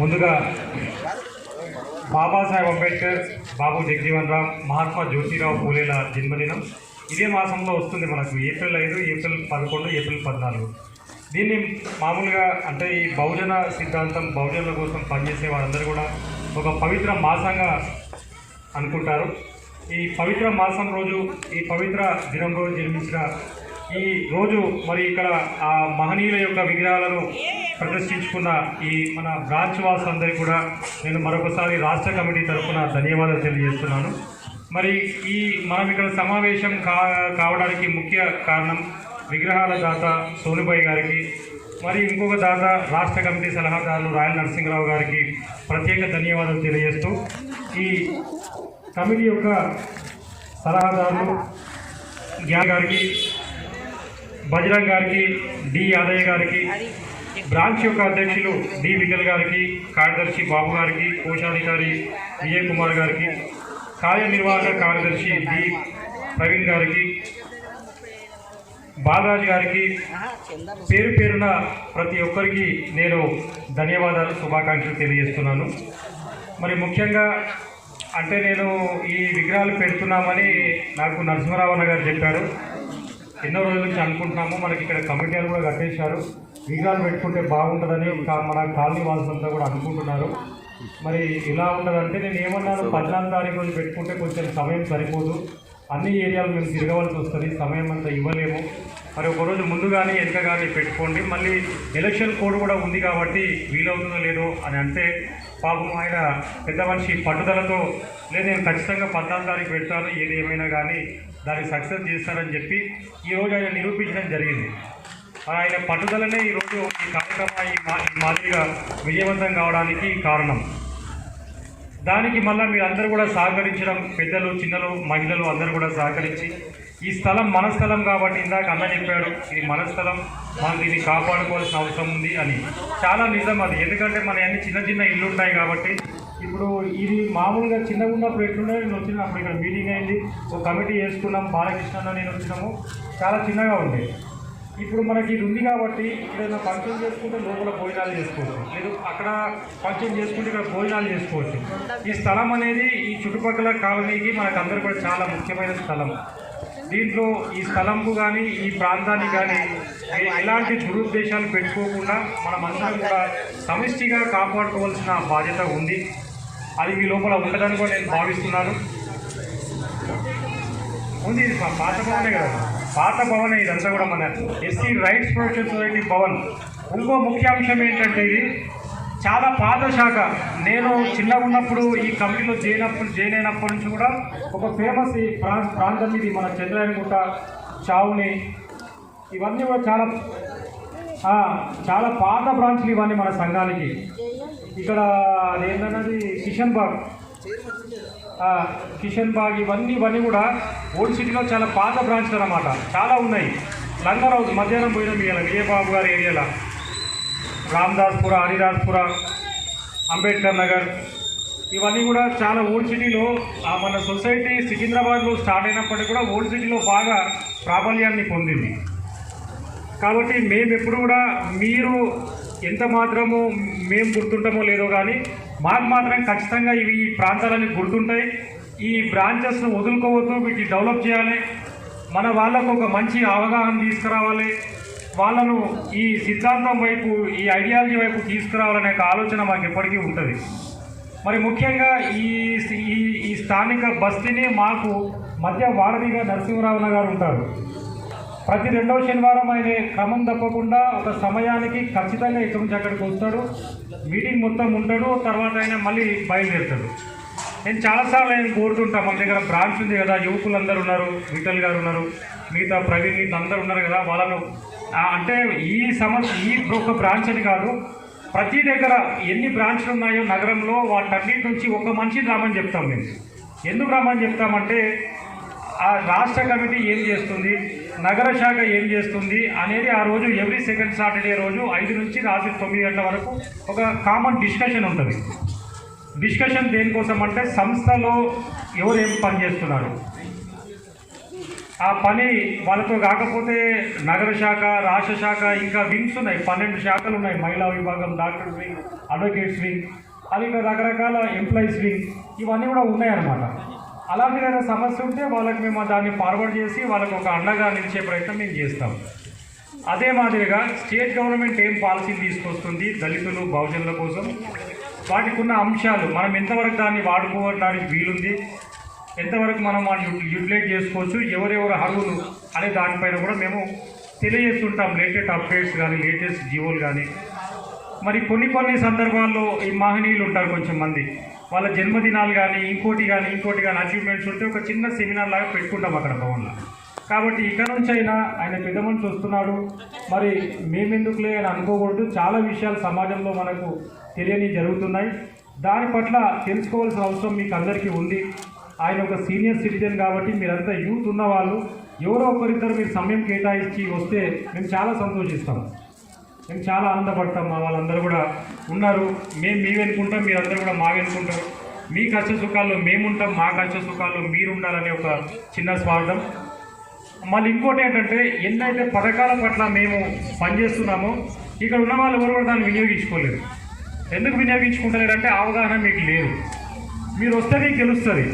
ముందుగా బాబాసాహెబ్ అంబేద్కర్ బాబు జగజీవన్ రామ్ మహాత్మా జ్యోతిరావు పూలేల జన్మదినం. ఇదే మాసంలో వస్తుంది మనకు ఏప్రిల్ ఐదు ఏప్రిల్ పదకొండు ఏప్రిల్ పద్నాలుగు. దీన్ని మామూలుగా అంటే ఈ బహుజన సిద్ధాంతం బహుజనుల కోసం పనిచేసే వారందరూ కూడా ఒక పవిత్ర మాసంగా అనుకుంటారు. ఈ పవిత్ర మాసం రోజు ఈ పవిత్ర దినం రోజు జన్మించిన ఈ రోజు మరి ఇక్కడ ఆ మహనీయుల యొక్క విగ్రహాలను ప్రదర్శించుకున్న ఈ మన బ్రాంచ్ వాస్ అందరికీ కూడా నేను మరొకసారి రాష్ట్ర కమిటీ తరఫున ధన్యవాదాలు తెలియజేస్తున్నాను. మరి ఈ మనం ఇక్కడ సమావేశం కా కావడానికి ముఖ్య కారణం విగ్రహాల దాత సోనుబాయి గారికి మరి ఇంకొక దాత రాష్ట్ర కమిటీ సలహాదారులు రాయల్ నరసింహరావు గారికి ప్రత్యేక ధన్యవాదాలు తెలియజేస్తూ ఈ కమిటీ యొక్క సలహాదారులు జ్ఞాన్ గారికి బజరంగ్ గారికి డి యాదయ్య గారికి బ్రాంచ్ యొక్క అధ్యక్షులు డి విఠల్ గారికి కార్యదర్శి బాబు గారికి కోశాధికారి విజయ్ కుమార్ గారికి కార్యనిర్వాహక కార్యదర్శి డి ప్రవీణ్ గారికి బాలరాజు గారికి పేరు పేరున ప్రతి ఒక్కరికి నేను ధన్యవాదాలు శుభాకాంక్షలు తెలియజేస్తున్నాను. మరి ముఖ్యంగా అంటే నేను ఈ విగ్రహాలు పెడుతున్నామని నాకు నరసింహరావు గారు చెప్పారు. ఎన్నో రోజుల నుంచి అనుకుంటున్నాము. మనకి ఇక్కడ కమిటీలు కూడా కట్టేశారు. విగ్రహాలు పెట్టుకుంటే బాగుంటుందని మన కాలనీ వాసులంతా కూడా అనుకుంటున్నారు. మరి ఇలా ఉంటుందంటే నేను ఏమన్నాను పద్నాలుగు తారీఖు రోజు పెట్టుకుంటే కొంచెం సమయం సరిపోదు. అన్ని ఏరియాలు మేము తిరగవలసి వస్తుంది. సమయం అంతా ఇవ్వలేము. మరి ఒకరోజు ముందు కానీ వెనక కానీ పెట్టుకోండి. మళ్ళీ ఎలక్షన్ కోడ్ కూడా ఉంది కాబట్టి వీలవుతుందో లేదో అని అంటే పాపం ఆయన పెద్ద మనిషి పట్టుదలతో లేదు నేను ఖచ్చితంగా పద్నాలుగు తారీఖు పెడతాను ఏది ఏమైనా కానీ దాన్ని సక్సెస్ చేస్తారని చెప్పి ఈరోజు ఆయన నిరూపించడం జరిగింది. ఆయన పట్టుదలనే ఈరోజు ఈ కార్యక్రమం ఈ మా మాదిరిగా విజయవంతం కావడానికి కారణం. దానికి మళ్ళీ మీరు కూడా సహకరించడం పెద్దలు చిన్నలు మహిళలు అందరూ కూడా సహకరించి ఈ స్థలం మన స్థలం కాబట్టి ఇందాక అన్న చెప్పాడు ఇది మన స్థలం మనం దీన్ని కాపాడుకోవాల్సిన అవసరం ఉంది అని. చాలా నిజం అది. ఎందుకంటే మన అన్ని చిన్న చిన్న ఇల్లు ఉంటాయి కాబట్టి ఇప్పుడు ఇది మామూలుగా చిన్నగా ఉన్నప్పుడు ఎట్లుండే నేను వచ్చిన అప్పుడు ఇక్కడ మీటింగ్ అయింది. ఒక కమిటీ వేసుకున్నాం బాలకృష్ణ నేను వచ్చినాము. చాలా చిన్నగా ఉండే. ఇప్పుడు మనకి ఇది ఉంది కాబట్టి ఏదైనా ఫంక్షన్ చేసుకుంటే లోపల భోజనాలు చేసుకోవచ్చు. లేదు అక్కడ ఫంక్షన్ చేసుకుంటే ఇక్కడ భోజనాలు చేసుకోవచ్చు. ఈ స్థలం అనేది ఈ చుట్టుపక్కల కాలనీకి మనకు అందరు కూడా చాలా ముఖ్యమైన స్థలం. దీంట్లో ఈ స్థలంకు కానీ ఈ ప్రాంతానికి కానీ ఎలాంటి దురుద్దేశాలు పెట్టుకోకుండా మనమంతా కూడా సమిష్టిగా కాపాడుకోవాల్సిన బాధ్యత ఉంది. అది మీ లోపల ఉండదని కూడా నేను భావిస్తున్నాను. ఉంది ఇది పాత భవనే కదా. పాత భవనే ఇదంతా కూడా మన SC rights protection society Bhavan. ఇంకో ముఖ్యాంశం ఏంటంటే ఇది చాలా పాత శాఖ. నేను చిన్నగా ఉన్నప్పుడు ఈ కమిటీలో చేయనప్పుడు జాయిన్ అయినప్పటి నుంచి కూడా ఒక ఫేమస్ ఈ ప్రాంత ప్రాంతం ఇది మన చంద్రాయనగుట్ట చావుని. ఇవన్నీ కూడా చాలా చాలా పాత బ్రాంచ్లు ఇవన్నీ మన సంఘానికి. ఇక్కడ అదేంటన్నది కిషన్ బాగ్. కిషన్ బాగ్ ఇవన్నీ ఇవన్నీ కూడా ఓల్డ్ సిటీలో చాలా పాత బ్రాంచ్లు అన్నమాట. చాలా ఉన్నాయి. లంగర్ హౌస్ మధ్యాహ్నం పోయిన ఇవాళ విజయబాబు గారి ఏరియాలో. రామ్దాస్పుర హరిదాస్పుర అంబేద్కర్ నగర్. ఇవన్నీ కూడా చాలా ఓల్డ్ సిటీలో మన సొసైటీ సికింద్రాబాద్లో స్టార్ట్ అయినప్పటికీ కూడా ఓల్డ్ సిటీలో బాగా ప్రాబల్యాన్ని పొందింది. కాబట్టి మేము ఎప్పుడు కూడా మీరు ఎంత మాత్రము మేము గుర్తుంటామో లేదో కానీ మాకు మాత్రం ఖచ్చితంగా ఇవి ఈ ప్రాంతాలన్నీ గుర్తుంటాయి. ఈ బ్రాంచెస్ను వదులుకోవద్దు వీటిని డెవలప్ చేయాలి. మన వాళ్ళకు ఒక మంచి అవగాహన తీసుకురావాలి. వాళ్ళను ఈ సిద్ధాంతం వైపు ఈ ఐడియాలజీ వైపు తీసుకురావాలనే ఒక ఆలోచన మాకు ఎప్పటికీ ఉంటుంది. మరి ముఖ్యంగా ఈ ఈ ఈ స్థానిక బస్తీని మాకు మధ్య వారధిగా నరసింహరావు గారు ఉంటారు. ప్రతి రెండవ శనివారం ఆయన క్రమం తప్పకుండా ఒక సమయానికి ఖచ్చితంగా ఇక్కడి నుంచి అక్కడికి వస్తాడు. మీటింగ్ మొత్తం ఉంటాడు తర్వాత ఆయన మళ్ళీ బయలుదేరుతాడు. నేను చాలాసార్లు ఆయన కోరుతుంటా మన దగ్గర బ్రాంచ్ ఉంది కదా యువకులు అందరు ఉన్నారు విఠల్ గారు ఉన్నారు మిగతా ప్రవీణ్ మిగతా అందరు ఉన్నారు కదా వాళ్ళను అంటే ఈ సమస్య ఈ ఒక బ్రాంచ్ అని కాదు. ప్రతి దగ్గర ఎన్ని బ్రాంచ్లు ఉన్నాయో నగరంలో వాటన్నిటి నుంచి ఒక మనిషిని రామని చెప్తాం మేము. ఎందుకు రామని చెప్తామంటే ఆ రాష్ట్ర కమిటీ ఏం చేస్తుంది? నగర శాఖ ఏం చేస్తుంది? అనేది ఆ రోజు ఎవ్రీ సెకండ్ సాటర్డే రోజు ఐదు నుంచి రాత్రి తొమ్మిది గంటల వరకు ఒక కామన్ డిస్కషన్ ఉంటుంది. డిస్కషన్ దేనికోసం అంటే సంస్థలో ఎవరు ఏం పని చేస్తున్నారు? ఆ పని వాళ్ళతో కాకపోతే నగర శాఖ రాష్ట్ర శాఖ ఇంకా వింగ్స్ ఉన్నాయి. పన్నెండు శాఖలు ఉన్నాయి. మహిళా విభాగం డాక్టర్ వింగ్ అడ్వకేట్స్ వింగ్ అది రకరకాల ఎంప్లాయీస్ వింగ్ ఇవన్నీ కూడా ఉన్నాయన్నమాట. అలాంటి ఏదైనా సమస్య ఉంటే వాళ్ళకి మేము దాన్ని ఫార్వర్డ్ చేసి వాళ్ళకు ఒక అండగా నిలిచే ప్రయత్నం మేము చేస్తాం. అదే మాదిరిగా స్టేట్ గవర్నమెంట్ ఏం పాలసీని తీసుకొస్తుంది? దళితులు బహుజనుల కోసం. వాటికి ఉన్న అంశాలు మనం ఎంతవరకు దాన్ని వాడుకోవడానికి వీలుంది? ఎంతవరకు మనం వాటిని యూటిలైజ్ చేసుకోవచ్చు? ఎవరెవరు అర్హులు అనే దానిపైన కూడా మేము తెలియజేస్తుంటాం. లేటెస్ట్ అప్డేట్స్ కానీ లేటెస్ట్ జీవోలు కానీ మరి కొన్ని కొన్ని సందర్భాల్లో ఈ మహనీయులు ఉంటారు కొంచెం మంది. వాళ్ళ జన్మదినాలు కానీ ఇంకోటి కానీ ఇంకోటి కానీ అచీవ్మెంట్స్ ఉంటే ఒక చిన్న సెమినార్ లాగా పెట్టుకుంటాం అక్కడ భవన్లో. కాబట్టి ఇక్కడ నుంచి అయినా ఆయన పెద్ద మనిషి వస్తున్నాడు. మరి మేమెందుకులే అని అనుకోకూడదు. చాలా విషయాలు సమాజంలో మనకు తెలియని జరుగుతున్నాయి. దాని పట్ల తెలుసుకోవాల్సిన అవసరం మీకు అందరికీ ఉంది. ఆయన ఒక సీనియర్ సిటిజన్ కాబట్టి మీరంతా యూత్ ఉన్నవాళ్ళు. ఎవరో ఒకరిద్దరు మీరు సమయం కేటాయించి వస్తే మేము చాలా సంతోషిస్తాము మేము చాలా ఆనందపడతాం. మా వాళ్ళందరూ కూడా ఉన్నారు. మేము మీ వెనుకుంటాం మీరందరూ కూడా మా వెనుకుంటారు. మీ కష్ట సుఖాల్లో మేముంటాం మా కష్ట సుఖాల్లో మీరు ఉండాలనే ఒక చిన్న స్వార్థం. మళ్ళీ ఇంకోటి ఏంటంటే ఎన్నైతే పథకాల పట్ల మేము పనిచేస్తున్నామో ఇక్కడ ఉన్న వాళ్ళు ఎవరు కూడా దాన్ని వినియోగించుకోలేరు. ఎందుకు వినియోగించుకుంటలేరు అంటే అవగాహన మీకు లేదు. మీరు వస్తే మీకు తెలుస్తుంది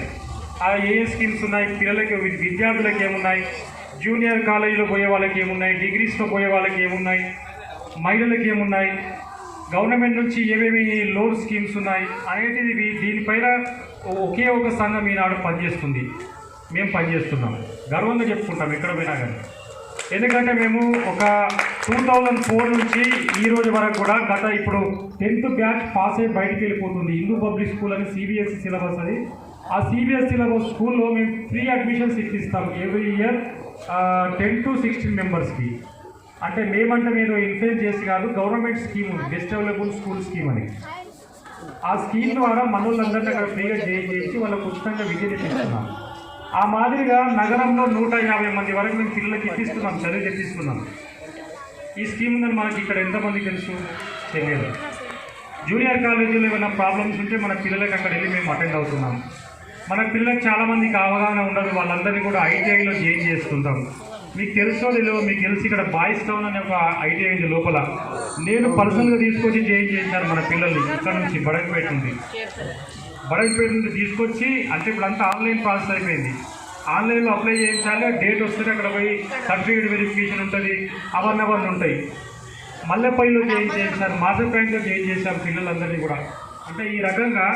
ఆ ఏ ఏ స్కీమ్స్ ఉన్నాయి? పిల్లలకి విద్యార్థులకు ఏమున్నాయి? జూనియర్ కాలేజీలో పోయే వాళ్ళకి ఏమున్నాయి? డిగ్రీస్లో పోయే వాళ్ళకి ఏమున్నాయి? మహిళలకి ఏమున్నాయి గవర్నమెంట్ నుంచి ఏమేమి లోన్ స్కీమ్స్ ఉన్నాయి? అనేటివి దీనిపైన ఒకే ఒక సంఘం ఈనాడు పనిచేస్తుంది. మేము పనిచేస్తున్నాం. గర్వంగా చెప్పుకుంటాం ఎక్కడ పోయినా కానీ ఎందుకంటే మేము ఒక టూ థౌజండ్ ఫోర్ నుంచి ఈ రోజు వరకు కూడా గత ఇప్పుడు టెన్త్ బ్యాచ్ పాస్ అయ్యి బయటికి వెళ్ళిపోతుంది. హిందూ పబ్లిక్ స్కూల్ అని సిబిఎస్ఈ సిలబస్ అది. ఆ సిబిఎస్ సిలబస్ స్కూల్లో మేము free admissions ఇప్పిస్తాం every year ten to sixteen మెంబర్స్కి. అంటే మేమంటే మీరు ఇన్ఫ్లుయెన్స్ చేసి కాదు గవర్నమెంట్ స్కీమ్ ఉంది. బెస్ట్ అవైలబుల్ స్కూల్ స్కీమ్ అని. ఆ స్కీమ్ ద్వారా మనోళ్ళందరినీ అక్కడ ఫ్రీగా చేయి చేసి వాళ్ళకు ఉచితంగా విద్య తెప్పిస్తున్నాం. ఆ మాదిరిగా నగరంలో నూట యాభై మంది వరకు మేము పిల్లలకి ఇప్పిస్తున్నాం చదువు తెప్పిస్తున్నాం. ఈ స్కీమ్ ఉందని మనకి ఇక్కడ ఎంతమంది తెలుసు? తెలియదు. జూనియర్ కాలేజీలో ఏమైనా ప్రాబ్లమ్స్ ఉంటే మన పిల్లలకి అక్కడ వెళ్ళి మేము అటెండ్ అవుతున్నాం. మన పిల్లలకు చాలామందికి అవగాహన ఉండదు వాళ్ళందరినీ కూడా ఐటీఐలో జాయిన్ చేసుకుంటాం. మీకు తెలుసో తెలియదు మీకు తెలిసి ఇక్కడ బాయ్స్ టౌన్ అనే ఒక ఐటీఐ ఉంది లోపల. నేను పర్సనల్గా తీసుకొచ్చి జాయిన్ చేశాను మన పిల్లల్ని ఇక్కడ నుంచి బడగపేట నుండి. బడగపేట నుండి తీసుకొచ్చి అంటే ఇప్పుడు అంతా ఆన్లైన్ ప్రాసెస్ అయిపోయింది. ఆన్లైన్లో అప్లై చేయించాలి డేట్ వస్తుంది అక్కడ పోయి సర్టిఫికేట్ వెరిఫికేషన్ ఉంటుంది అవన్నీ అవన్నీ ఉంటాయి. మల్లెపల్లిలో జాయిన్ చేశారు మాస్టర్ ప్యాంట్లో జాయిన్ చేశారు పిల్లలందరినీ కూడా. అంటే ఈ రకంగా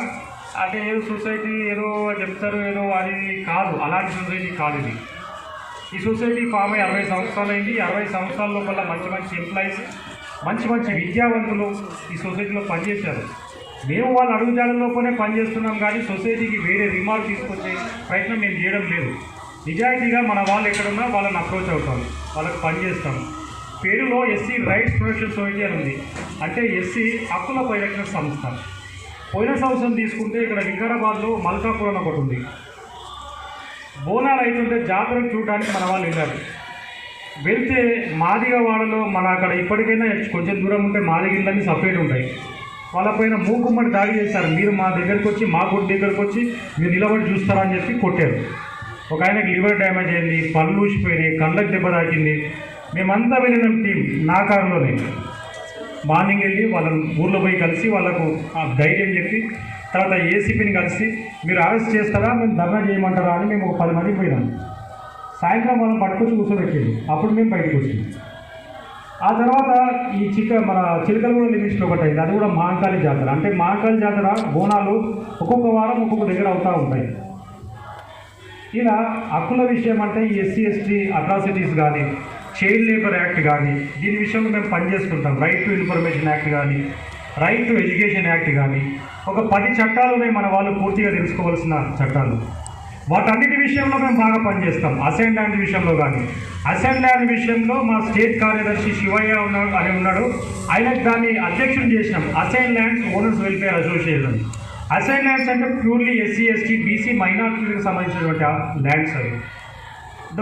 అంటే ఏదో సొసైటీ ఏదో చెప్తారు ఏదో అది కాదు అలాంటి సొసైటీ కాదు ఇది. ఈ సొసైటీ ఫామ్ అయ్యి అరవై సంవత్సరాలు అయింది. అరవై సంవత్సరాల లోపల మంచి మంచి ఎంప్లాయీస్ మంచి మంచి విద్యావంతులు ఈ సొసైటీలో పనిచేశారు. మేము వాళ్ళ అడుగుజాడల లోపలనే పనిచేస్తున్నాం కానీ సొసైటీకి వేరే రిమార్క్ తీసుకొచ్చే ప్రయత్నం మేము చేయడం లేదు. నిజాయితీగా మన వాళ్ళు ఎక్కడున్నా వాళ్ళని అప్రోచ్ అవుతాం వాళ్ళకి పనిచేస్తాము. పేరులో ఎస్సీ రైట్స్ ప్రొటెక్షన్ సొసైటీ అని ఉంది. అంటే ఎస్సీ హక్కుల పరిరక్షణ సంస్థ. పోయిన సంవత్సరం తీసుకుంటే ఇక్కడ వికారాబాద్లో మల్కాపురం ఒకటి ఉంది. బోనాలు అవుతుంటే జాతరకు చూడడానికి మన వాళ్ళు వెళ్ళారు. వెళ్తే మాదిగవాడలో మన అక్కడ ఇప్పటికైనా కొంచెం దూరం ఉంటే మాదిగిళ్ళని సపరేట్ ఉంటాయి. వాళ్ళపైన మూకుమ్మడి దాడి చేశారు. మీరు మా దగ్గరకు వచ్చి మా గుడి దగ్గరకు వచ్చి మీరు నిలబడి చూస్తారా అని చెప్పి కొట్టారు. ఒక ఆయనకి లివర్ డ్యామేజ్ అయింది పళ్ళు ఊసిపోయినాయి కళ్ళకి దెబ్బ తాకింది. మేమంతా వెళ్ళినాం టీం నా కారులోనే. మార్నింగ్ వెళ్ళి వాళ్ళని ఊర్లో పోయి కలిసి వాళ్ళకు ఆ ధైర్యం చెప్పి తర్వాత ఏసీపీని కలిసి మీరు అరెస్ట్ చేస్తారా? మేము ధర్నా చేయమంటారా అని మేము ఒక పది మంది పోయినాం. సాయంత్రం వాళ్ళని పట్టుకొచ్చి కూర్చోబెట్టేది. అప్పుడు మేము బయటకు వచ్చింది ఆ తర్వాత ఈ చిక్క మన చిలకలగూడ లిమిట్స్లో ఒకటి అయింది అది కూడా మహాకాళి జాతర. అంటే మహాకాళి జాతర బోనాలు ఒక్కొక్క వారం ఒక్కొక్క దగ్గర అవుతూ ఉంటాయి. ఇలా హక్కుల విషయం అంటే ఈ ఎస్సీ ఎస్టీ అట్రాసిటీస్ కానీ చైల్డ్ లేబర్ యాక్ట్ కానీ దీని విషయంలో మేము పనిచేసుకుంటాం రైట్ టు ఇన్ఫర్మేషన్ యాక్ట్ కానీ రైట్ టు ఎడ్యుకేషన్ యాక్ట్ కానీ ఒక పది చట్టాలు ఉన్నాయి మన వాళ్ళు పూర్తిగా తెలుసుకోవాల్సిన చట్టాలు. వాటన్నిటి విషయంలో మేము బాగా పనిచేస్తాం. అసెండ్ ల్యాండ్ విషయంలో కానీ. అసెండ్ ల్యాండ్ విషయంలో మా స్టేట్ కార్యదర్శి శివయ్య ఉన్నాడు అని ఉన్నాడు. ఆయనకు దాన్ని అధ్యక్షుడు చేసినాం. Assign lands owners welfare association assign lands అంటే ప్యూర్లీ ఎస్సీ ఎస్టీ బీసీ మైనార్టీలకు సంబంధించినటువంటి ల్యాండ్స్ అవి.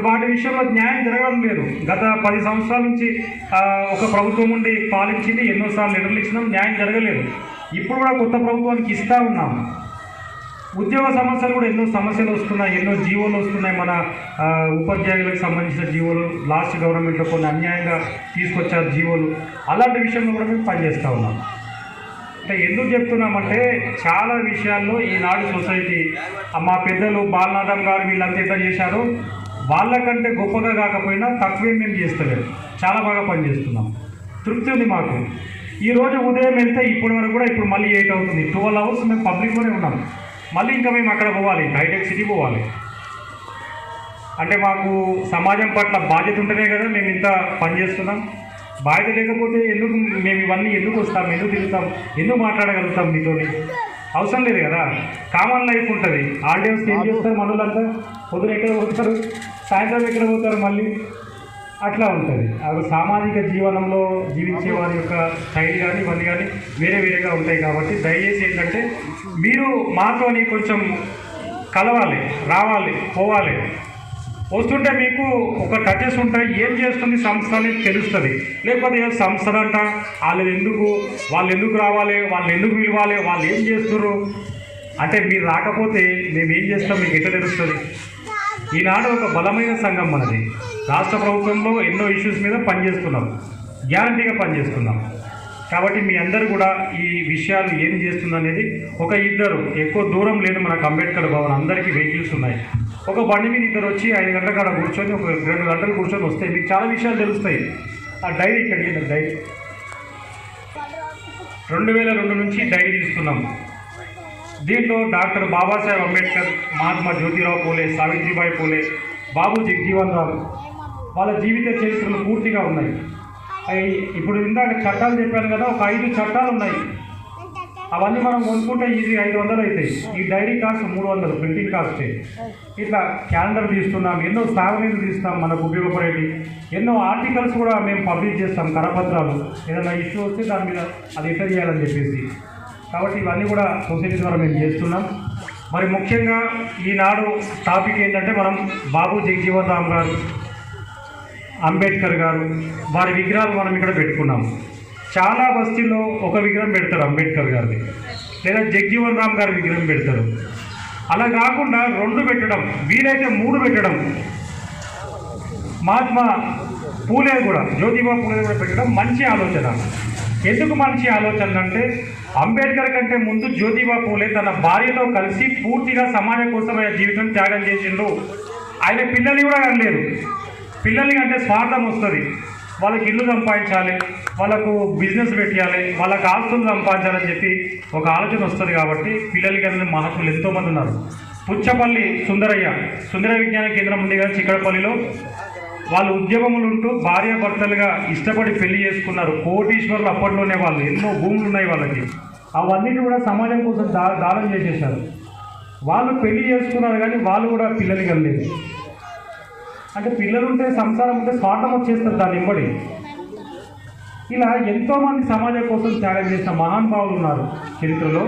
వాటి విషయంలో న్యాయం జరగడం లేదు. గత పది సంవత్సరాల నుంచి ఒక ప్రభుత్వం ఉండి పాలించింది ఎన్నోసార్లు లెటర్లు ఇచ్చినాం న్యాయం జరగలేదు. ఇప్పుడు కూడా కొత్త ప్రభుత్వానికి ఇస్తూ ఉన్నాం. ఉద్యోగ సమస్యలు కూడా ఎన్నో సమస్యలు వస్తున్నాయి ఎన్నో జీవోలు వస్తున్నాయి. మన ఉపాధ్యాయులకు సంబంధించిన జీవోలు లాస్ట్ గవర్నమెంట్లో కొన్ని అన్యాయంగా తీసుకొచ్చారు జీవోలు. అలాంటి విషయంలో కూడా మేము పనిచేస్తూ ఉన్నాం. అంటే ఎందుకు చెప్తున్నామంటే చాలా విషయాల్లో ఈనాడు సొసైటీ మా పెద్దలు బాలనాథం గారు వీళ్ళంతా ఎట్లా చేశారు? వాళ్ళకంటే గొప్పగా కాకపోయినా తక్కువే మేము చేస్తలేము చాలా బాగా పనిచేస్తున్నాం. తృప్తి ఉంది మాకు. ఈ రోజు ఉదయం వెళ్తే ఇప్పటి వరకు కూడా ఇప్పుడు మళ్ళీ ఎయిట్ అవుతుంది. ట్వెల్వ్ అవర్స్ మేము పబ్లిక్లోనే ఉన్నాం. మళ్ళీ ఇంకా మేము అక్కడ పోవాలి. హైటెక్ సిటీ పోవాలి. అంటే మాకు సమాజం పట్ల బాధ్యత ఉంటేనే కదా మేము ఇంత పని చేస్తున్నాం. బాధ్యత లేకపోతే ఎందుకు మేము ఇవన్నీ ఎందుకు వస్తాం? ఎందుకు తిరుగుతాం? ఎందుకు మాట్లాడగలుగుతాం మీతో అవసరం లేదు కదా. కామన్ లైఫ్ ఉంటుంది. ఆల్డేస్ ఏం చేస్తారు? మనోళ్ళంతా పొద్దున ఎక్కడ పోతారు? సాయంత్రం ఎక్కడ పోతారు మళ్ళీ? అట్లా ఉంటుంది. అవి సామాజిక జీవనంలో జీవించే వారి యొక్క శైలి కానీ ఇవన్నీ కానీ వేరే వేరేగా ఉంటాయి కాబట్టి దయచేసి ఏంటంటే మీరు మాతోని కొంచెం కలవాలి రావాలి పోవాలి. వస్తుంటే మీకు ఒక టచెస్ ఉంటాయి. ఏం చేస్తుంది సంస్థ అనేది తెలుస్తుంది. లేకపోతే సంస్థ అంట వాళ్ళు ఎందుకు వాళ్ళు ఎందుకు రావాలి వాళ్ళు ఎందుకు పిలవాలి వాళ్ళు ఏం చేస్తున్నారు అంటే మీరు రాకపోతే మేము ఏం చేస్తాం? మీకు ఎట్లా తెలుస్తుంది? ఈనాడు ఒక బలమైన సంఘం మనది. రాష్ట్ర ప్రభుత్వంలో ఎన్నో ఇష్యూస్ మీద పనిచేస్తున్నాం. గ్యారంటీగా పనిచేస్తున్నాం. కాబట్టి మీ అందరూ కూడా ఈ విషయాలు ఏం చేస్తుందనేది ఒక ఇద్దరు ఎక్కువ దూరం లేదు మనకు అంబేద్కర్ భవన్. అందరికీ వెహికల్స్ ఉన్నాయి. ఒక బండి మీద ఇద్దరు వచ్చి ఐదు గంటల కాడ కూర్చొని ఒక రెండు గంటలు కూర్చొని వస్తాయి మీకు చాలా విషయాలు తెలుస్తాయి. ఆ డైరీ ఇక్కడికి డైరీ? రెండు వేల రెండు నుంచి డైరీ తీసుకున్నాం. దీంట్లో డాక్టర్ బాబాసాహెబ్ అంబేద్కర్ మహాత్మా జ్యోతిరావు పూలే సావిత్రిబాయి పూలే బాబు జగజీవన్ రావు వాళ్ళ జీవిత చరిత్రలు పూర్తిగా ఉన్నాయి. ఇప్పుడు ఇందాక చట్టాలు చెప్పాను కదా ఒక ఐదు చట్టాలు ఉన్నాయి. అవన్నీ మనం కొనుక్కుంటే ఇది ఐదు వందలు అవుతాయి. ఈ డైరీ కాస్ట్ మూడు వందలు ప్రింటింగ్ కాస్ట్. ఇట్లా క్యాలెండర్ తీస్తున్నాం ఎన్నో సాగునీళ్ళు తీస్తాం మనకు ఉపయోగపడేవి ఎన్నో ఆర్టికల్స్ కూడా మేము పబ్లిష్ చేస్తాం కరపత్రాలు. ఏదైనా ఇష్యూ వస్తే దాని మీద అది ఎట్లా చేయాలని చెప్పేసి. కాబట్టి ఇవన్నీ కూడా సొసైటీ ద్వారా మేము చేస్తున్నాం. మరి ముఖ్యంగా ఈనాడు టాపిక్ ఏంటంటే మనం బాబు జగజీవన్ రామ్ గారు అంబేద్కర్ గారు వారి విగ్రహాలు మనం ఇక్కడ పెట్టుకున్నాం. చాలా బస్తీల్లో ఒక విగ్రహం పెడతారు అంబేద్కర్ గారిది. లేదా జగ్జీవన్ రామ్ గారి విగ్రహం పెడతారు. అలా కాకుండా రెండు పెట్టడం వీలైతే మూడు పెట్టడం మహాత్మా పూలే కూడా జ్యోతిబా పూలే కూడా పెట్టడం మంచి ఆలోచన. ఎందుకు మంచి ఆలోచన అంటే అంబేద్కర్ కంటే ముందు జ్యోతిబా పూలే తన భార్యతో కలిసి పూర్తిగా సమాజం కోసం ఆయన జీవితం త్యాగం చేసిండు. ఆయన పిల్లల్ని కూడా కనలేదు పిల్లల్ని కంటే స్వార్థం వస్తుంది. వాళ్ళకి ఇల్లు సంపాదించాలి వాళ్ళకు బిజినెస్ పెట్టాలి వాళ్ళకి ఆస్తులు సంపాదించాలని చెప్పి ఒక ఆలోచన వస్తుంది కాబట్టి పిల్లలకి అనేది మహాత్ములు ఎంతోమంది ఉన్నారు. పుచ్చపల్లి సుందరయ్య సుందర విజ్ఞాన కేంద్రం ఉంది కదా చిక్కడపల్లిలో. వాళ్ళు ఉద్యమములు ఉంటూ భార్యాభర్తలుగా ఇష్టపడి పెళ్ళి చేసుకున్నారు. కోటీశ్వరులు అప్పట్లోనే వాళ్ళు. ఎన్నో భూములు ఉన్నాయి వాళ్ళకి. అవన్నీ కూడా సమాజం కోసం దా దానం చేసేసారు వాళ్ళు పెళ్ళి చేసుకున్నారు కానీ వాళ్ళు కూడా పిల్లలు కలలేదు అంటే పిల్లలు ఉంటే సంసారం ఉంటే స్వార్థం వచ్చేస్తారు దాన్ని ఇవ్వడి. ఇలా ఎంతోమంది సమాజం కోసం త్యాగం చేసిన మహానుభావులు ఉన్నారు చరిత్రలో.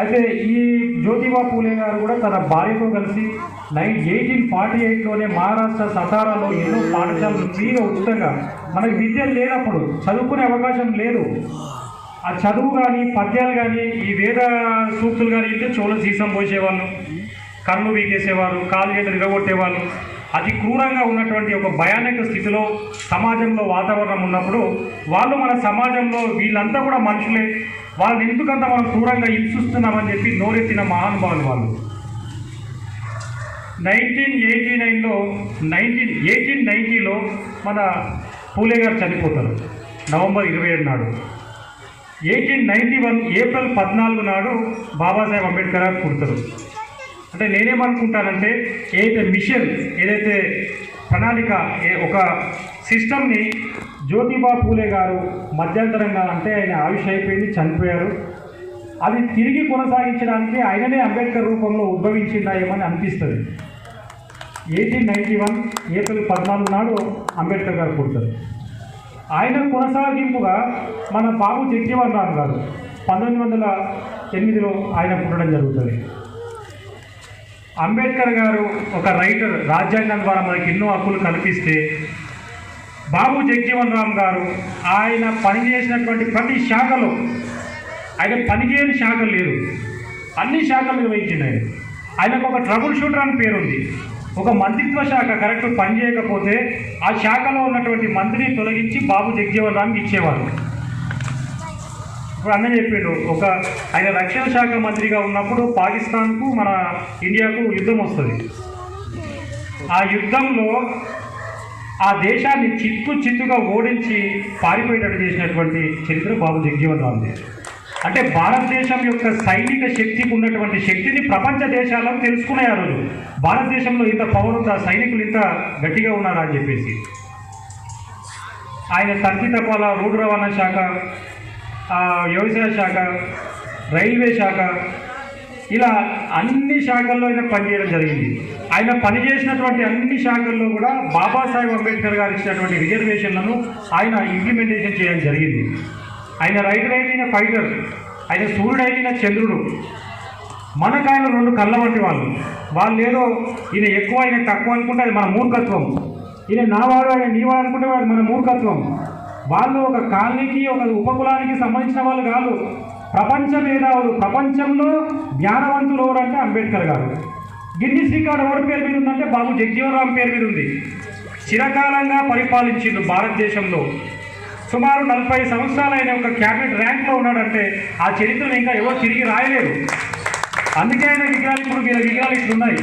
అయితే ఈ జ్యోతిబా పూలే గారు కూడా తన భార్యతో కలిసి నైన్ ఎయిటీన్ ఫార్టీ ఎయిట్లోనే మహారాష్ట్ర సతారాలో ఎన్నో పాఠశాలలు ఫ్రీగా ఉచితంగా మనకి విద్య లేనప్పుడు చదువుకునే అవకాశం లేదు. ఆ చదువు కానీ పద్యాలు కానీ ఈ వేద సూక్తులు కానీ ఇంటే చోళ సీసం పోసేవాళ్ళు కళ్ళు వీకేసేవారు కాలు చేతులు ఇరగొట్టేవాళ్ళు అతి క్రూరంగా ఉన్నటువంటి ఒక భయానక స్థితిలో సమాజంలో వాతావరణం ఉన్నప్పుడు వాళ్ళు మన సమాజంలో వీళ్ళంతా కూడా మనుషులే. వాళ్ళని ఎందుకంత మనం క్రూరంగా హింసిస్తున్నామని చెప్పి నోరెత్తిన మహానుభావులు వాళ్ళు. నైన్టీన్ ఎయిటీ నైన్లో నైన్టీన్ ఎయిటీన్ నైంటీలో మన పూలే గారు చనిపోతారు నవంబర్ ఇరవై ఏడు నాడు. ఎయిటీన్ నైన్టీ వన్ ఏప్రిల్ పద్నాలుగు నాడు బాబాసాహెబ్ అంబేద్కర్ గారు పుడతారు. అంటే నేనేమనుకుంటానంటే ఏదైతే మిషన్ ఏదైతే ప్రణాళిక ఒక సిస్టమ్ని జ్యోతిబా పూలే గారు మధ్యంతరంగా అంటే ఆయన ఆయుష్ అయిపోయింది చనిపోయారు. అది తిరిగి కొనసాగించడానికి ఆయననే అంబేద్కర్ రూపంలో ఉద్భవించిందాయేమని అనిపిస్తుంది. ఎయిటీన్ నైంటీ వన్ ఏప్రిల్ పద్నాలుగు నాడు అంబేద్కర్ గారు పుడతారు. ఆయన కొనసాగింపుగా మన బాబు జగ్జీవన్ రామ్ గారు పంతొమ్మిది వందల ఎనిమిదిలో ఆయన పుట్టడం జరుగుతుంది. అంబేద్కర్ గారు ఒక రైటర్ రాజ్యాంగం ద్వారా మనకి ఎన్నో హక్కులు కల్పిస్తే బాబు జగ్జీవన్ రామ్ గారు ఆయన పనిచేసినటువంటి ప్రతి శాఖలో ఆయన పనిచేయని శాఖ లేదు అన్ని శాఖలు నిర్వహించింది ఆయన. ఆయనకు ఒక ట్రబుల్ షూటర్ అని పేరుంది ఒక మంత్రిత్వ శాఖ కరెక్ట్ పనిచేయకపోతే ఆ శాఖలో ఉన్నటువంటి మంత్రిని తొలగించి బాబు జగ్జీవన్ రామ్కి ఇచ్చేవారు ఇప్పుడు అన్న చెప్పిండు ఒక ఆయన రక్షణ శాఖ మంత్రిగా ఉన్నప్పుడు పాకిస్తాన్కు మన ఇండియాకు యుద్ధం వస్తుంది. ఆ యుద్ధంలో ఆ దేశాన్ని చిత్తు చిత్తుగా ఓడించి పారిపోయేటట్టు చేసినటువంటి చరిత్ర బాబు జగ్జీవన్ రామ్ది అంటే భారతదేశం యొక్క సైనిక శక్తికి ఉన్నటువంటి శక్తిని ప్రపంచ దేశాలకు తెలుసుకునే ఆ రోజు. భారతదేశంలో ఇంత పవర్ ఉందా? సైనికులు ఇంత గట్టిగా ఉన్నారా అని చెప్పేసి. ఆయన తంతి తపాల రోడ్డు రవాణా శాఖ వ్యవసాయ శాఖ రైల్వే శాఖ ఇలా అన్ని శాఖల్లో ఆయన పనిచేయడం జరిగింది. ఆయన పనిచేసినటువంటి అన్ని శాఖల్లో కూడా బాబాసాహెబ్ అంబేద్కర్ గారు ఇచ్చినటువంటి రిజర్వేషన్లను ఆయన ఇంప్లిమెంటేషన్ చేయడం జరిగింది. ఆయన రైతుడైన అయిన ఫైటర్ ఆయన సూర్యుడైన చంద్రుడు మనకాయలు రెండు కళ్ళ వంటి వాళ్ళు. వాళ్ళు ఏదో ఈయన ఎక్కువ ఆయన తక్కువ అనుకుంటే అది మన మూర్ఖత్వం. ఈయన నావాడు ఆయన నీవాడు అనుకుంటే వాడు మన మూర్ఖత్వం. వాళ్ళు ఒక కాలనీకి ఒక ఉపకులానికి సంబంధించిన వాళ్ళు కాదు. ప్రపంచ మేధావులు ప్రపంచంలో జ్ఞానవంతులు ఎవరంటే అంబేద్కర్ గారు. గిన్ని శ్రీకాడు ఎవరి పేరు మీద ఉందంటే బాబు జగ్జీవన్ పేరు మీద ఉంది. చిరకాలంగా పరిపాలించిండు భారతదేశంలో. సుమారు నలభై సంవత్సరాలు ఆయన ఒక క్యాబినెట్ ర్యాంక్లో ఉన్నాడంటే ఆ చరిత్రను ఇంకా ఎవరు తిరిగి రాయలేరు. అందుకే ఆయన విగ్రహాలు ఇప్పుడు వీళ్ళ విగ్రహాలు ఇట్లున్నాయి.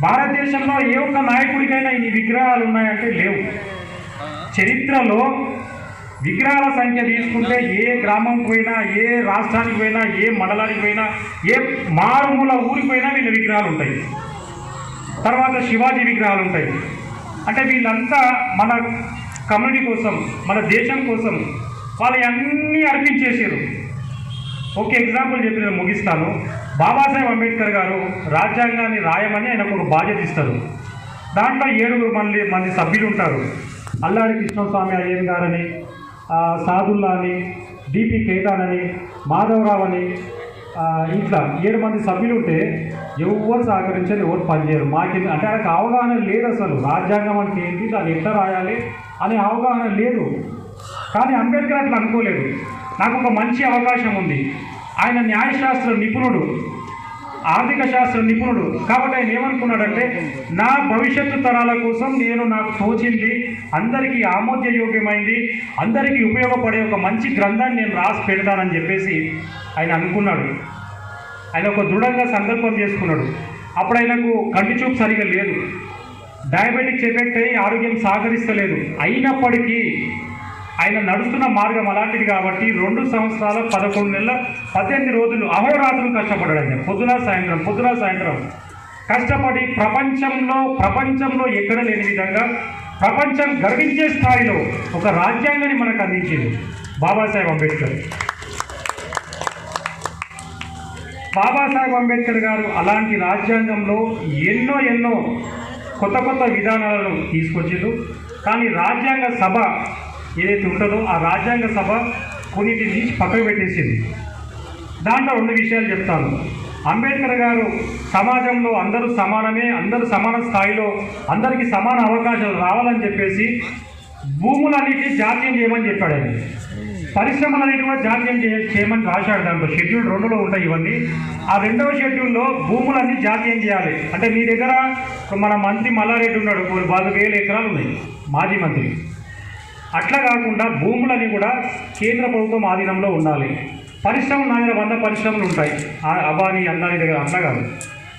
భారతదేశంలో ఏ ఒక్క నాయకుడికైనా ఈ విగ్రహాలు ఉన్నాయంటే లేవు. చరిత్రలో విగ్రహాల సంఖ్య తీసుకుంటే ఏ గ్రామంకి పోయినా ఏ రాష్ట్రానికి పోయినా ఏ మండలానికి పోయినా ఏ మారుమూల ఊరికి పోయినా వీళ్ళ విగ్రహాలు ఉంటాయి. తర్వాత శివాజీ విగ్రహాలు ఉంటాయి. అంటే వీళ్ళంతా మన కమ్యూనిటీ కోసం మన దేశం కోసం వాళ్ళు అన్నీ అర్పించేసారు ఒక ఎగ్జాంపుల్ చెప్పి నేను ముగిస్తాను. బాబాసాహెబ్ అంబేద్కర్ గారు రాజ్యాంగాన్ని రాయమని ఆయనకు ఒక బాధ్యత ఇస్తారు. దాంట్లో ఏడుగురు మంది మంది సభ్యులు ఉంటారు. అల్లాడి కృష్ణస్వామి అయ్యన్ గారని సాదుల్లా అని డిపి కేతాన్ అని మాధవరావు అని ఇట్లా ఏడు మంది సభ్యులు ఉంటే ఎవరు సహకరించాలి ఎవరు పనిచేయరు. మాకి అంటే ఆయనకు అవగాహన లేదు అసలు. రాజ్యాంగం అంటే ఏంటి దాన్ని ఎట్లా రాయాలి అనే అవగాహన లేదు. కానీ అంబేద్కర్ అట్లా అనుకోలేదు. నాకు ఒక మంచి అవకాశం ఉంది. ఆయన న్యాయశాస్త్ర నిపుణుడు. ఆర్థిక శాస్త్ర నిపుణుడు. కాబట్టి ఆయన ఏమనుకున్నాడంటే నా భవిష్యత్తు తరాల కోసం నేను నాకు తోచింది అందరికీ ఆమోదయోగ్యమైంది అందరికీ ఉపయోగపడే ఒక మంచి గ్రంథాన్ని నేను రాసి పెడతానని చెప్పేసి ఆయన అనుకున్నాడు. ఆయన ఒక దృఢంగా సంకల్పం చేసుకున్నాడు. అప్పుడు ఆయనకు కంటి చూపు సరిగా లేదు. డయాబెటిక్స్ ఎఫెక్ట్ అయ్యి ఆరోగ్యం సహకరిస్తలేదు అయినప్పటికీ ఆయన నడుస్తున్న మార్గం అలాంటిది కాబట్టి రెండు సంవత్సరాల పదకొండు నెలల పద్దెనిమిది రోజులు అహోరాత్రులు కష్టపడ్డాడు. ఆయన పొద్దున సాయంత్రం పొద్దున సాయంత్రం. కష్టపడి ప్రపంచంలో ప్రపంచంలో ఎక్కడ లేని విధంగా ప్రపంచం గర్వించే స్థాయిలో ఒక రాజ్యాంగాన్ని మనకు అందించింది బాబాసాహెబ్ అంబేద్కర్. బాబాసాహెబ్ అంబేద్కర్ గారు అలాంటి రాజ్యాంగంలో ఎన్నో ఎన్నో కొత్త కొత్త విధానాలను తీసుకొచ్చిండు కానీ రాజ్యాంగ సభ ఏదైతే ఉంటుందో ఆ రాజ్యాంగ సభ కొన్నిటిని తీసి పక్కకు పెట్టేసింది. దాంట్లో రెండు విషయాలు చెప్తాను. అంబేద్కర్ గారు సమాజంలో అందరూ సమానమే అందరూ సమాన స్థాయిలో అందరికీ సమాన అవకాశాలు రావాలని చెప్పేసి భూములన్నిటినీ జాతీయం చేయమని చెప్పాడు ఆయన. పరిశ్రమలన్నిటి కూడా జాతీయం చేయమని రాశాడు దాంట్లో. షెడ్యూల్ రెండులో ఉంటాయి ఇవన్నీ. ఆ రెండవ షెడ్యూల్లో భూములన్నీ జాతీయం చేయాలి. అంటే మీ దగ్గర మన మంత్రి మల్లారెడ్డి ఉన్నాడు. కొన్ని వేల ఎకరాలు ఉన్నాయి. మాజీ మంత్రి. అట్లా కాకుండా భూములని కూడా కేంద్ర ప్రభుత్వం ఆధీనంలో ఉండాలి. పరిశ్రమలు నా దగ్గర వంద పరిశ్రమలు ఉంటాయి. ఆ- అబాని అందాని దగ్గర అట్లా కాదు.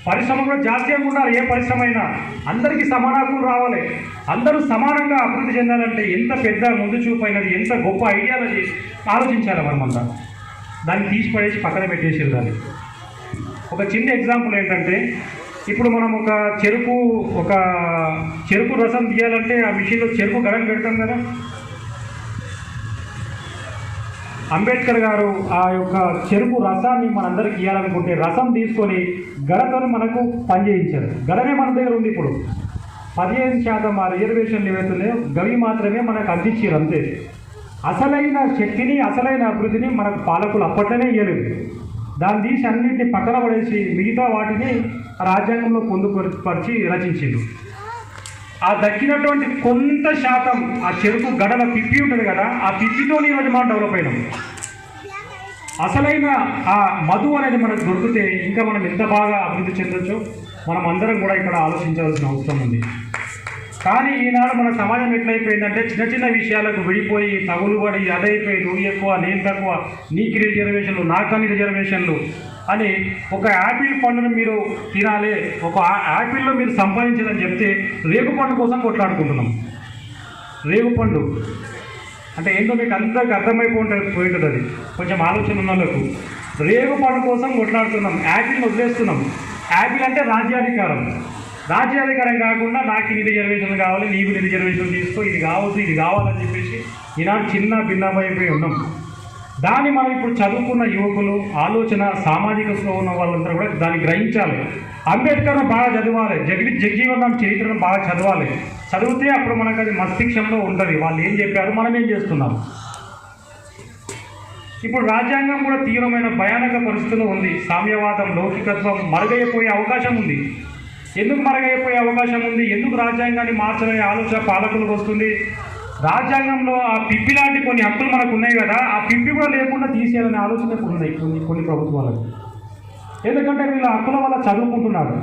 పరిశ్రమ కూడా జాతీయంగా ఉండాలి ఏ పరిశ్రమ అయినా. అందరికీ సమాన హక్కులు రావాలి. అందరూ సమానంగా అభివృద్ధి చెందాలంటే ఎంత పెద్ద ముందు చూపు అయినది ఎంత గొప్ప ఐడియాలజీ ఆలోచించాలి మనమంతా దాన్ని తీసిపడేసి పక్కన పెట్టేసి దాన్ని. ఒక చిన్న ఎగ్జాంపుల్ ఏంటంటే ఇప్పుడు మనం ఒక చెరుకు ఒక చెరుకు రసం తీయాలంటే ఆ మిషన్లో చెరుకు గడం పెడతాం కదా. అంబేద్కర్ గారు ఆ యొక్క చెరుకు రసాన్ని మనందరికి ఇవ్వాలనుకుంటే రసం తీసుకొని గడతను మనకు పనిచేయించారు గడమే మన దగ్గర ఉంది ఇప్పుడు. పదిహేను శాతం ఆ రిజర్వేషన్లు ఏవైతున్నాయో గవి మాత్రమే మనకు అందించారు అంతే. అసలైన శక్తిని అసలైన అభివృద్ధిని మనకు పాలకులు అప్పట్లోనే ఇవ్వలేదు దాన్ని తీసి అన్నింటిని పక్కన పడేసి మిగతా వాటిని రాజ్యాంగంలో పొందుపరిచి రచించిండు. ఆ దక్కినటువంటి కొంత శాతం ఆ చెరుకు గడల పిప్పి ఉంటుంది కదా ఆ పిప్పితో ఈరోజు మనం డెవలప్ అయినాం. అసలైన ఆ మధు అనేది మనకు దొరికితే ఇంకా మనం ఎంత బాగా అభివృద్ధి చెందొచ్చు మనం అందరం కూడా ఇక్కడ ఆలోచించాల్సిన అవసరం ఉంది. కానీ ఈనాడు మన సమాజం ఎట్లయిపోయిందంటే చిన్న చిన్న విషయాలకు విడిపోయి తగులుబడి అదైపోయి నువ్వు ఎక్కువ నేను తక్కువ నీకు రిజర్వేషన్లు నాకని రిజర్వేషన్లు అని ఒక యాపిల్ పండును మీరు తినాలి ఒక యాపిల్లో మీరు సంపాదించాలని చెప్తే రేగు పండు కోసం కొట్లాడుకుంటున్నాం. రేగు పండు. అంటే ఏంటో మీకు అందరికి అర్థమైపోయింటుంది పోయింటుంది అది. కొంచెం ఆలోచన ఉన్న వాళ్ళకు. రేగు పండు కోసం కొట్లాడుతున్నాం యాపిల్ని వదిలేస్తున్నాం. యాపిల్ అంటే రాజ్యాధికారం. రాజ్యాధికారం కాకుండా నాకు ఇది రిజర్వేషన్ కావాలి నీకు రిజర్వేషన్ తీసుకో ఇది కావద్దు ఇది కావాలని చెప్పేసి ఈనాడు చిన్న భిన్నమైపోయి ఉన్నాం. దాన్ని మనం ఇప్పుడు చదువుకున్న యువకులు ఆలోచన సామాజిక స్లో ఉన్న వాళ్ళందరూ కూడా దాన్ని గ్రహించాలి. అంబేద్కర్ను బాగా చదవాలి. జగది జగజీవనం రామ్ చరిత్రను బాగా చదవాలి. చదివితే అప్పుడు మనకు అది మస్తిష్కంలో ఉంటుంది వాళ్ళు ఏం చెప్పారు? మనం ఏం చేస్తున్నాం? ఇప్పుడు రాజ్యాంగం కూడా తీవ్రమైన భయానక పరిస్థితిలో ఉంది. సామ్యవాదం లౌకికత్వం మరుగైపోయే అవకాశం ఉంది. ఎందుకు మరుగైపోయే అవకాశం ఉంది? ఎందుకు రాజ్యాంగాన్ని మార్చాలనే ఆలోచన పాలకులకు వస్తుంది? రాజ్యాంగంలో ఆ పిప్పి లాంటి కొన్ని హక్కులు మనకు ఉన్నాయి కదా ఆ పిప్పి కూడా లేకుండా తీసేయాలనే ఆలోచన ఇప్పుడు ఉన్నాయి కొన్ని కొన్ని ప్రభుత్వాలకు. ఎందుకంటే వీళ్ళ హక్కుల వల్ల చదువుకుంటున్నారు.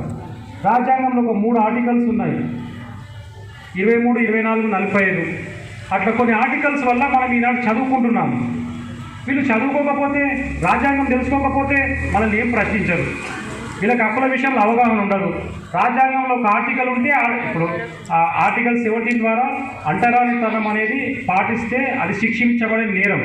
రాజ్యాంగంలో ఒక మూడు ఆర్టికల్స్ ఉన్నాయి. ఇరవై మూడు ఇరవై నాలుగు నలభై ఐదు. అట్లా కొన్ని ఆర్టికల్స్ వల్ల మనం ఈనాడు చదువుకుంటున్నాం. వీళ్ళు చదువుకోకపోతే రాజ్యాంగం తెలుసుకోకపోతే మనల్ని ఏం ప్రశ్నించరు. వీళ్ళకి హక్కుల విషయంలో అవగాహన ఉండదు. రాజ్యాంగంలో ఒక ఆర్టికల్ ఉంటే ఇప్పుడు ఆ ఆర్టికల్ సెవెంటీన్ ద్వారా అంటరానితనం అనేది పాటిస్తే అది శిక్షించబడే నేరం.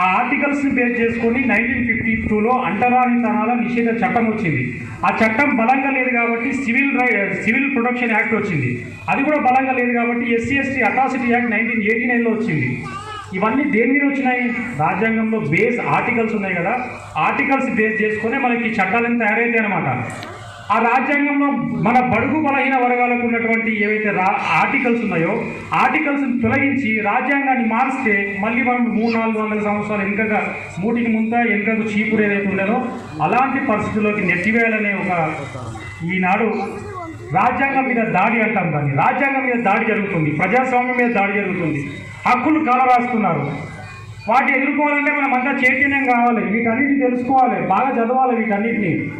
ఆ ఆర్టికల్స్ని బేస్ చేసుకొని నైన్టీన్ ఫిఫ్టీ టూలో అంటరానితనాల నిషేధ చట్టం వచ్చింది. ఆ చట్టం బలంగా లేదు కాబట్టి సివిల్ రై సివిల్ ప్రొటెక్షన్ యాక్ట్ వచ్చింది. అది కూడా బలంగా లేదు కాబట్టి SC ST atrocity act nineteen eighty నైన్లో వచ్చింది. ఇవన్నీ దేని మీద వచ్చినాయి? రాజ్యాంగంలో బేస్ ఆర్టికల్స్ ఉన్నాయి కదా. ఆర్టికల్స్ బేస్ చేసుకొని మనకి చట్టాలను తయారైతాయి అనమాట ఆ రాజ్యాంగంలో మన బడుగు బలహీన వర్గాలకు ఉన్నటువంటి ఏవైతే రా ఆర్టికల్స్ ఉన్నాయో ఆర్టికల్స్ని తొలగించి రాజ్యాంగాన్ని మారిస్తే మళ్ళీ మనం మూడు నాలుగు వందల సంవత్సరాలు వెనుకగా మూటికి ముంత వెనుకకు చీపురు ఏదైతే ఉండేదో అలాంటి పరిస్థితుల్లోకి నెట్టివేయాలనే ఒక ఈనాడు రాజ్యాంగం మీద దాడి అంటాం దాన్ని. రాజ్యాంగం మీద దాడి జరుగుతుంది. ప్రజాస్వామ్యం మీద దాడి జరుగుతుంది. హక్కులు కాలరాస్తున్నారు. వాటి ఎదుర్కోవాలంటే మనం అంతా చైతన్యం కావాలి. వీటన్నిటి తెలుసుకోవాలి. బాగా చదవాలి వీటన్నిటిని.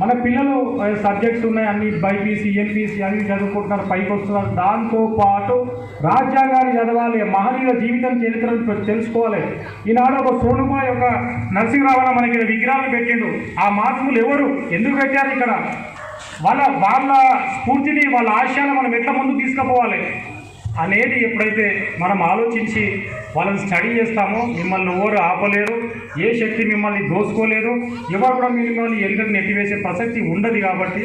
మన పిల్లలు సబ్జెక్ట్స్ ఉన్నాయి అన్ని బైపీసీ ఎంపీసీ అన్ని చదువుకుంటున్నారు పైకి వస్తున్నారు దాంతో పాటు రాజ్యాంగాన్ని చదవాలి మహనీయుల జీవితం చరిత్రను తెలుసుకోవాలి. ఈనాడు ఒక సోనుమా యొక్క నరసింహరావణ మనకి విగ్రహాలు పెట్టిండు. ఆ మహాత్ములు ఎవరు? ఎందుకు పెట్టారు ఇక్కడ? వాళ్ళ వాళ్ళ స్ఫూర్తిని వాళ్ళ ఆశయాలు మనం ఎట్లా ముందుకు తీసుకుపోవాలి? అనేది ఎప్పుడైతే మనం ఆలోచించి వాళ్ళని స్టడీ చేస్తామో మిమ్మల్ని ఎవరు ఆపలేరు ఏ శక్తి మిమ్మల్ని దోసుకోలేదు ఎవరు కూడా మిమ్మల్ని ఎలుకకు నెట్టివేసే ప్రసక్తి ఉండదు కాబట్టి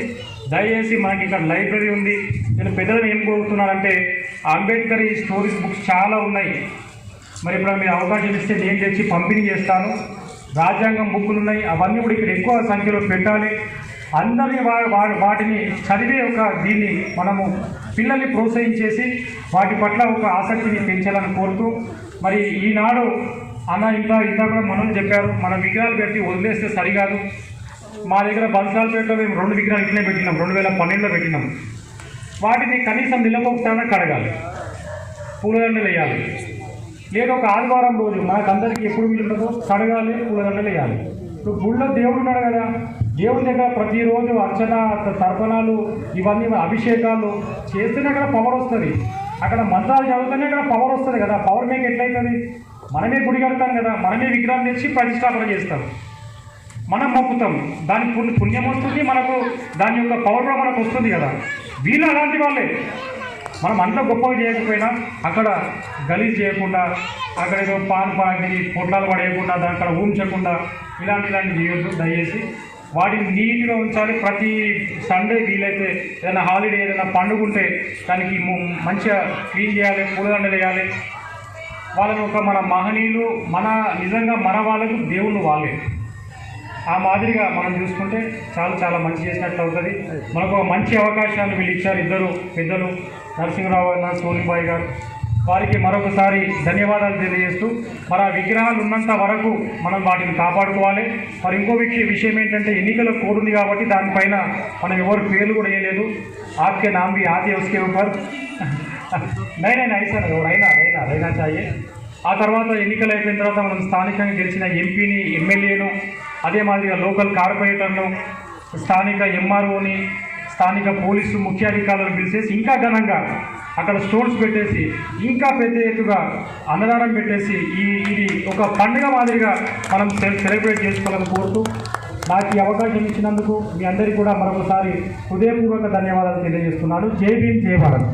దయచేసి మనకి ఇక్కడ లైబ్రరీ ఉంది. నేను పెద్దలను ఏం కోరుతున్నానంటే అంబేద్కర్ ఈ స్టోరీస్ బుక్స్ చాలా ఉన్నాయి. మరి ఇప్పుడు మీరు అవకాశం ఇస్తే నేను తెచ్చి పంపిణీ చేస్తాను. రాజ్యాంగం బుక్కులు ఉన్నాయి. అవన్నీ కూడా ఇక్కడ ఎక్కువ సంఖ్యలో పెట్టాలి. అందరినీ వాటిని చదివే ఒక దీన్ని మనము పిల్లల్ని ప్రోత్సహించేసి వాటి పట్ల ఒక ఆసక్తిని పెంచాలని కోరుతూ మరి ఈనాడు అన్న ఇంకా ఇంకా కూడా మనం చెప్పారు. మనం విగ్రహాలు పెట్టి వదిలేస్తే సరికాదు. మా దగ్గర బన్సాలపేటలో మేము రెండు విగ్రహాలు ఇట్లనే పెట్టినాం. రెండు వేల పన్నెండులో పెట్టినాం. వాటిని కనీసం నిలబొక్కడానికి కడగాలి. పూలదండలు వేయాలి. లేదు ఒక ఆదివారం రోజు మనకందరికీ ఎప్పుడు వీలు కడగాలి పూలదండలు వేయాలి. ఇప్పుడు గుళ్ళో దేవుడు ఉన్నాడు కదా. దేవుని దగ్గర ప్రతిరోజు అర్చన తర్పణాలు ఇవన్నీ అభిషేకాలు చేస్తేనే అక్కడ పవర్ వస్తుంది. అక్కడ మంత్రాలు చదువుతూనే అక్కడ పవర్ వస్తుంది కదా. పవర్ మీకు ఎట్లయితుంది? మనమే గుడి కడతాం కదా. మనమే విగ్రహం తెచ్చి ప్రతిష్టాపన చేస్తాం. మనం మొక్కుతాం. దాని పుణ్య పుణ్యం వస్తుంది మనకు. దాని యొక్క పవర్ కూడా మనకు వస్తుంది కదా. వీళ్ళు అలాంటి వాళ్ళే. మనం అంత గొప్పగా చేయకపోయినా అక్కడ గలీజ్ చేయకుండా అక్కడ ఏదో పాన్ పాకి పొట్లాలు పడేయకుండా దాని అక్కడ ఊంచకుండా ఇలాంటి ఇలాంటి చేయొద్దు. దయచేసి వాటిని నీట్గా ఉంచాలి. ప్రతి సండే వీలైతే ఏదైనా హాలిడే ఏదైనా పండుగ ఉంటే దానికి మంచిగా క్లీన్ చేయాలి పూలదండలు వేయాలి. వాళ్ళని ఒక మన మహనీయులు మన నిజంగా మన వాళ్ళకు దేవుళ్ళు వాళ్ళే. ఆ మాదిరిగా మనం చూసుకుంటే చాలా చాలా మంచి చేసినట్లు అవుతుంది. మనకు మంచి అవకాశాలు వీళ్ళు ఇచ్చారు ఇద్దరు పెద్దలు. నరసింహరావు గారు సోనిబాయి గారు. వారికి మరొకసారి ధన్యవాదాలు తెలియజేస్తూ మరి ఆ విగ్రహాలు ఉన్నంత వరకు మనం వాటిని కాపాడుకోవాలి. మరి ఇంకో విషయం ఏంటంటే ఎన్నికలు కోరుంది కాబట్టి దానిపైన మనం ఎవరు పేర్లు కూడా వేయలేదు. ఆప్కే నాంబి ఆది ఆదే ఉస్కే ఊపర్. నైనా సార్ రైనా రైనా రైనా చాయే. ఆ తర్వాత ఎన్నికలు అయిపోయిన తర్వాత మనం స్థానికంగా గెలిచిన ఎంపీని ఎమ్మెల్యేను అదే మాదిరిగా లోకల్ కార్పొరేటర్ను స్థానిక ఎంఆర్ఓని స్థానిక పోలీసు ముఖ్య అధికారులను పిలిచేసి ఇంకా ఘనంగా అక్కడ స్టోన్స్ పెట్టేసి ఇంకా పెద్ద ఎత్తుగా అన్నదానం పెట్టేసి ఈ ఇది ఒక పండుగ మాదిరిగా మనం సెలబ్రేట్ చేసుకోవాలని కోరుతూ నాకు ఈ అవకాశం ఇచ్చినందుకు మీ అందరికీ కూడా మరొకసారి హృదయపూర్వక ధన్యవాదాలు తెలియజేస్తున్నాను. జై భీమ్ జయ భారత్.